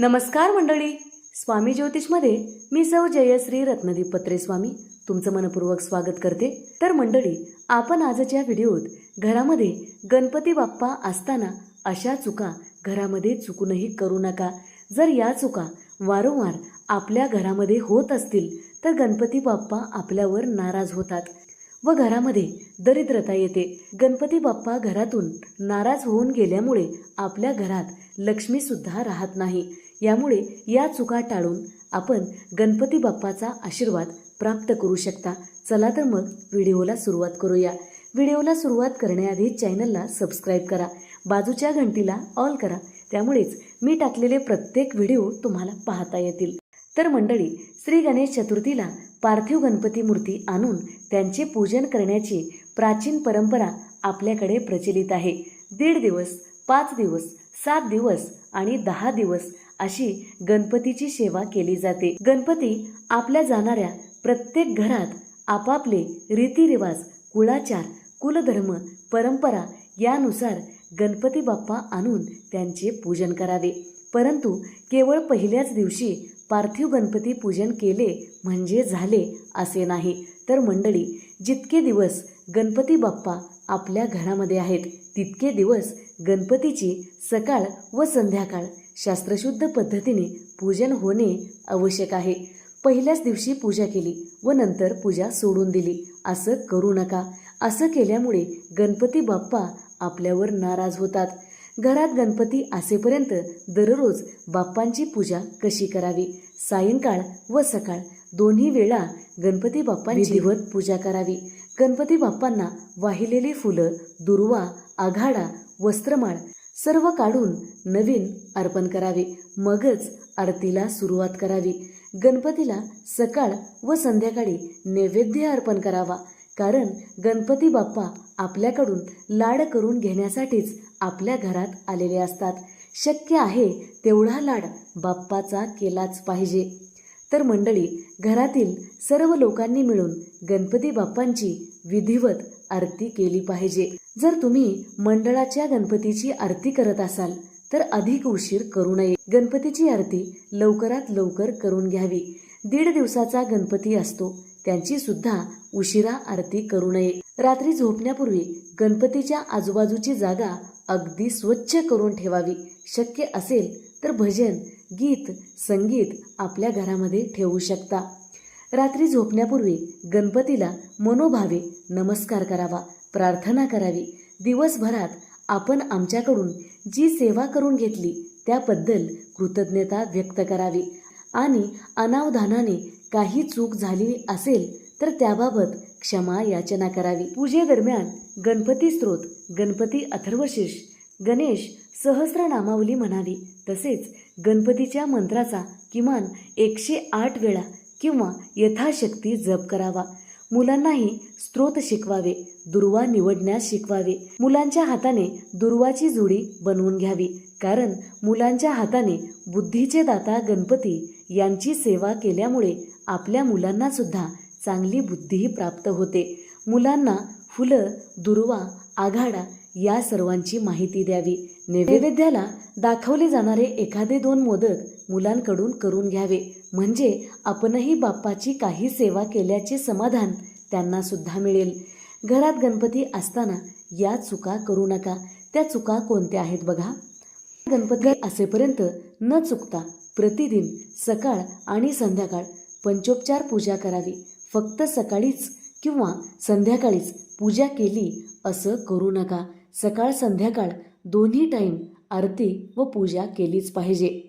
नमस्कार मंडळी. स्वामी ज्योतिषमध्ये मी सौ जयश्री रत्नदीप पत्रे स्वामी तुमचं मनपूर्वक स्वागत करते. तर मंडळी आपण आजच्या व्हिडिओत घरामध्ये गणपती बाप्पा असताना अशा चुका घरामध्ये चुकूनही करू नका. जर या चुका वारंवार आपल्या घरामध्ये होत असतील तर गणपती बाप्पा आपल्यावर नाराज होतात व घरामध्ये दरिद्रता येते. गणपती बाप्पा घरातून नाराज होऊन गेल्यामुळे आपल्या घरात लक्ष्मीसुद्धा राहत नाही. यामुळे या चुका टाळून आपण गणपती बाप्पाचा आशीर्वाद प्राप्त करू शकता. चला तर मग व्हिडिओला सुरुवात करूया. व्हिडिओला सुरुवात करण्याआधी चॅनलला सबस्क्राईब करा. बाजूच्या घंटीला ऑल करा. त्यामुळेच मी टाकलेले प्रत्येक व्हिडिओ तुम्हाला पाहता येतील. तर मंडळी श्री गणेश चतुर्थीला पार्थिव गणपती मूर्ती आणून त्यांचे पूजन करण्याची प्राचीन परंपरा आपल्याकडे प्रचलित आहे. दीड दिवस पाच दिवस सात दिवस आणि दहा दिवस अशी गणपतीची सेवा केली जाते. गणपती आपल्या जाणाऱ्या प्रत्येक घरात आपापले रीतिरिवाज कुळाचार कुलधर्म परंपरा यानुसार गणपती बाप्पा आणून त्यांचे पूजन करावे. परंतु केवळ पहिल्याच दिवशी पार्थिव गणपती पूजन केले म्हणजे झाले असे नाही. तर मंडळी जितके दिवस गणपती बाप्पा आपल्या घरामध्ये आहेत तितके दिवस गणपतीची सकाळ व संध्याकाळ शास्त्रशुद्ध पद्धतीने पूजन होणे आवश्यक आहे. पहिल्याच दिवशी पूजा केली व नंतर पूजा सोडून दिली. असं करू नका. असं केल्यामुळे गणपती बाप्पा आपल्यावर नाराज होतात. घरात गणपती असेपर्यंत दररोज बाप्पांची पूजा कशी करावी? सायंकाळ व सकाळ दोन्ही वेळा गणपती बाप्पांची विधिवत पूजा करावी. गणपती बाप्पांना वाहिलेली फुलं दुर्वा आघाडा वस्त्रमाळ सर्व काढून नवीन अर्पण करावे. मगच आरतीला सुरुवात करावी. गणपतीला सकाळ व संध्याकाळी नैवेद्य अर्पण करावा. कारण गणपती बाप्पा आपल्याकडून लाड करून घेण्यासाठीच आपल्या घरात आलेले असतात. शक्य आहे तेवढा लाड बाप्पाचा केलाच पाहिजे. तर मंडळी घरातील सर्व लोकांनी मिळून गणपती बाप्पांची विधिवत आरती केली पाहिजे. जर तुम्ही मंडळाच्या गणपतीची आरती करत असाल तर अधिक उशीर करू नये. गणपतीची आरती लवकरात लवकर करून घ्यावी. दीड दिवसाचा गणपती असतो त्यांची सुद्धा उशिरा आरती करू नये. रात्री झोपण्यापूर्वी गणपतीच्या आजूबाजूची जागा अगदी स्वच्छ करून ठेवावी. शक्य असेल तर भजन गीत संगीत आपल्या घरामध्ये ठेवू शकता. रात्री झोपण्यापूर्वी गणपतीला मनोभावे नमस्कार करावा. प्रार्थना करावी. दिवसभरात आपण आमच्याकडून जी सेवा करून घेतली त्याबद्दल कृतज्ञता व्यक्त करावी. आणि अनावधानाने काही चूक झाली असेल तर त्याबाबत क्षमा याचना करावी. पूजेदरम्यान गणपती स्त्रोत गणपती अथर्वशेष गणेश सहस्रनामावली म्हणावी. तसेच गणपतीच्या मंत्राचा किमान एकशे आठ वेळा किंवा यथाशक्ती जप करावा. मुलांनाही स्त्रोत शिकवावे दुर्वा निवडण्यास शिकवावे. मुलांच्या हाताने दुर्वाची जुडी बनवून घ्यावी. कारण मुलांच्या हाताने बुद्धीचे दाता गणपती यांची सेवा केल्यामुळे आपल्या मुलांना सुद्धा चांगली बुद्धीही प्राप्त होते. मुलांना फुलं दुर्वा आघाडा या सर्वांची माहिती द्यावी. नैवेद्याला दाखवले जाणारे एखादे दोन मोदक मुलांकडून करून घ्यावे. म्हणजे आपणही बाप्पाची काही सेवा केल्याचे समाधान त्यांना सुद्धा मिळेल. घरात गणपती असताना या चुका करू नका. त्या चुका कोणत्या आहेत बघा. गणपती असेपर्यंत न चुकता प्रतिदिन सकाळ आणि संध्याकाळ पंचोपचार पूजा करावी. फक्त सकाळीच किंवा संध्याकाळीच पूजा केली असं करू नका. सकाळ संध्याकाळ दोन्ही टाईम आरती व पूजा केलीच पाहिजे.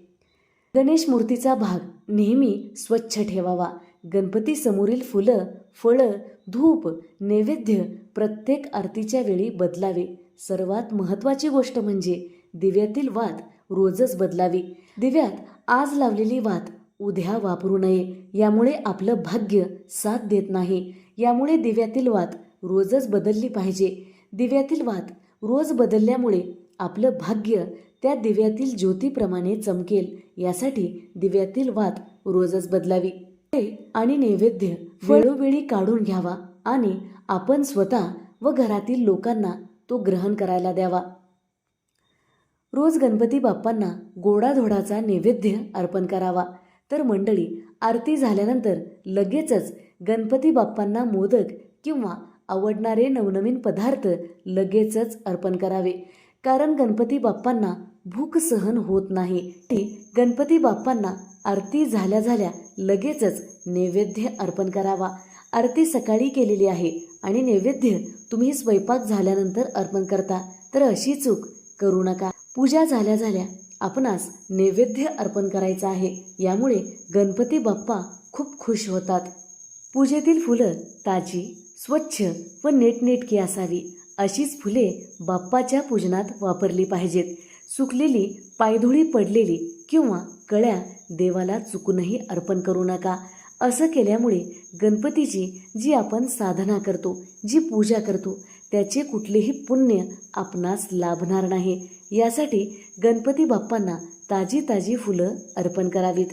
गणेश मूर्तीचा भाग नेहमी स्वच्छ ठेवावा. गणपतीसमोरील फुलं फळं धूप नैवेद्य प्रत्येक आरतीच्या वेळी बदलावे. सर्वात महत्त्वाची गोष्ट म्हणजे दिव्यातील वात रोजच बदलावी. दिव्यात आज लावलेली वात उद्या वापरू नये. यामुळे आपलं भाग्य साथ देत नाही. यामुळे दिव्यातील वात रोजच बदलली पाहिजे. दिव्यातील वात रोज बदलल्यामुळे आपलं भाग्य त्या दिव्यातील ज्योतीप्रमाणे चमकेल. यासाठी दिव्यातील वात रोजच बदलावी. आणि नैवेद्य वेळोवेळी काढून घ्यावा आणि आपण स्वतः व घरातील लोकांना तो ग्रहण करायला द्यावा. रोज गणपती बाप्पांना गोडाधोडाचा नैवेद्य अर्पण करावा. तर मंडळी आरती झाल्यानंतर लगेचच गणपती बाप्पांना मोदक किंवा आवडणारे नवनवीन पदार्थ लगेचच अर्पण करावे. कारण गणपती बाप्पांना भूक सहन होत नाही. ते गणपती बाप्पांना आरती झाल्या झाल्या लगेचच नैवेद्य अर्पण करावा. आरती सकाळी केलेली आहे आणि नैवेद्य तुम्ही स्वयंपाक झाल्यानंतर अर्पण करता. तर अशी चूक करू नका. पूजा झाल्या झाल्या आपणास नैवेद्य अर्पण करायचं आहे. यामुळे गणपती बाप्पा खूप खुश होतात. पूजेतील फुलं ताजी स्वच्छ व नेटनेटकी असावी. अशीच फुले बाप्पाच्या पूजनात वापरली पाहिजेत. सुकलेली पायधुळी पडलेली किंवा कळ्या देवाला चुकूनही अर्पण करू नका. असं केल्यामुळे गणपतीची जी आपण साधना करतो जी पूजा करतो त्याचे कुठलेही पुण्य आपणास लाभणार नाही. यासाठी गणपती बाप्पांना ताजी ताजी फुलं अर्पण करावीत.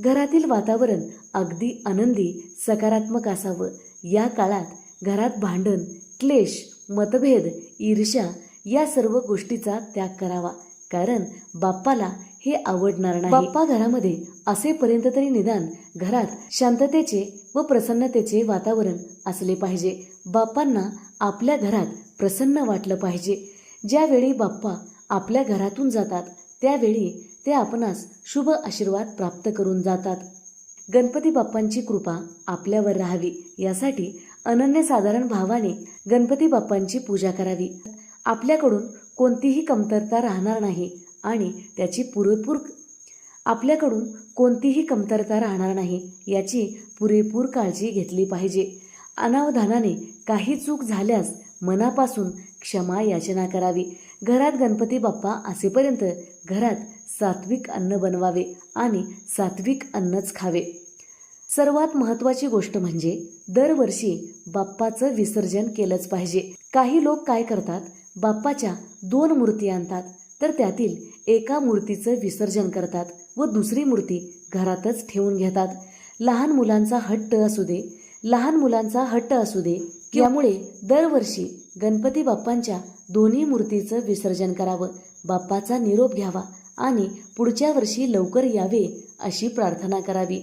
घरातील वातावरण अगदी आनंदी सकारात्मक असावं. या काळात घरात भांडण क्लेश मतभेद ईर्ष्या या सर्व गोष्टीचा त्याग करावा. कारण बाप्पाला हे आवडणार नाही. बाप्पा घरामध्ये असेपर्यंत तरी निदान घरात शांततेचे व प्रसन्नतेचे वातावरण असले पाहिजे. बाप्पांना आपल्या घरात प्रसन्न वाटलं पाहिजे. ज्यावेळी बाप्पा आपल्या घरातून जातात त्यावेळी ते आपणास शुभ आशीर्वाद प्राप्त करून जातात. गणपती बाप्पांची कृपा आपल्यावर राहावी. यासाठी अनन्यसाधारण भावाने गणपती बाप्पांची पूजा करावी. आपल्याकडून कोणतीही कमतरता राहणार नाही आणि त्याची पुरेपूर आपल्याकडून कोणतीही कमतरता राहणार नाही याची पुरेपूर काळजी घेतली पाहिजे. अनावधानाने काही चूक झाल्यास मनापासून क्षमा याचना करावी. घरात गणपती बाप्पा असेपर्यंत घरात सात्विक अन्न बनवावे आणि सात्विक अन्नच खावे. सर्वात महत्त्वाची गोष्ट म्हणजे दरवर्षी बाप्पाचं विसर्जन केलंच पाहिजे. काही लोक काय करतात? बाप्पाच्या दोन मूर्ती आणतात तर त्यातील एका मूर्तीचं विसर्जन करतात व दुसरी मूर्ती घरातच ठेवून घेतात. लहान मुलांचा हट्ट असू दे लहान मुलांचा हट्ट असू दे यामुळे दरवर्षी गणपती बाप्पांच्या दोन्ही मूर्तीचं विसर्जन करावं बाप्पाचा निरोप घ्यावा आणि पुढच्या वर्षी लवकर यावे अशी प्रार्थना करावी.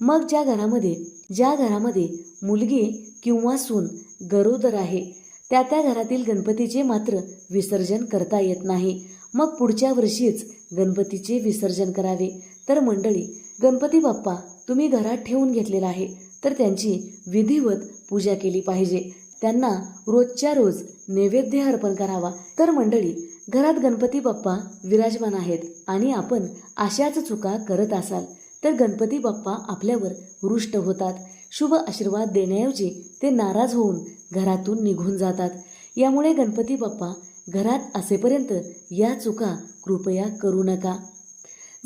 मग ज्या घरामध्ये ज्या घरामध्ये मुलगी किंवा सून गरोदर आहे त्या त्या घरातील गणपतीचे मात्र विसर्जन करता येत नाही. मग पुढच्या वर्षीच गणपतीचे विसर्जन करावे. तर मंडळी गणपती बाप्पा तुम्ही घरात ठेवून घेतलेला आहे. तर त्यांची विधिवत पूजा केली पाहिजे. त्यांना रोजच्या रोज नैवेद्य अर्पण करावा. तर मंडळी घरात गणपती बाप्पा विराजमान आहेत आणि आपण अशाच चुका करत असाल तर गणपती बाप्पा आपल्यावर रुष्ट होतात. शुभ आशीर्वाद देण्याऐवजी ते नाराज होऊन घरातून निघून जातात. यामुळे गणपती बाप्पा घरात असेपर्यंत या चुका कृपया करू नका.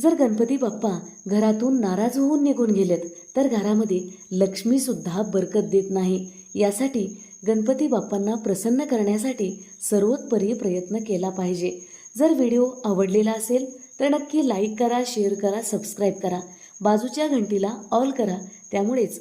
जर गणपती बाप्पा घरातून नाराज होऊन निघून गेलेत तर घरामध्ये लक्ष्मीसुद्धा बरकत देत नाही. यासाठी गणपती बाप्पांना प्रसन्न करण्यासाठी सर्वोत्परी प्रयत्न केला पाहिजे. जर व्हिडिओ आवडलेला असेल तर नक्की लाईक करा शेअर करा सबस्क्राईब करा. बाजूच्या घंटीला ऑल करा. त्यामुळेच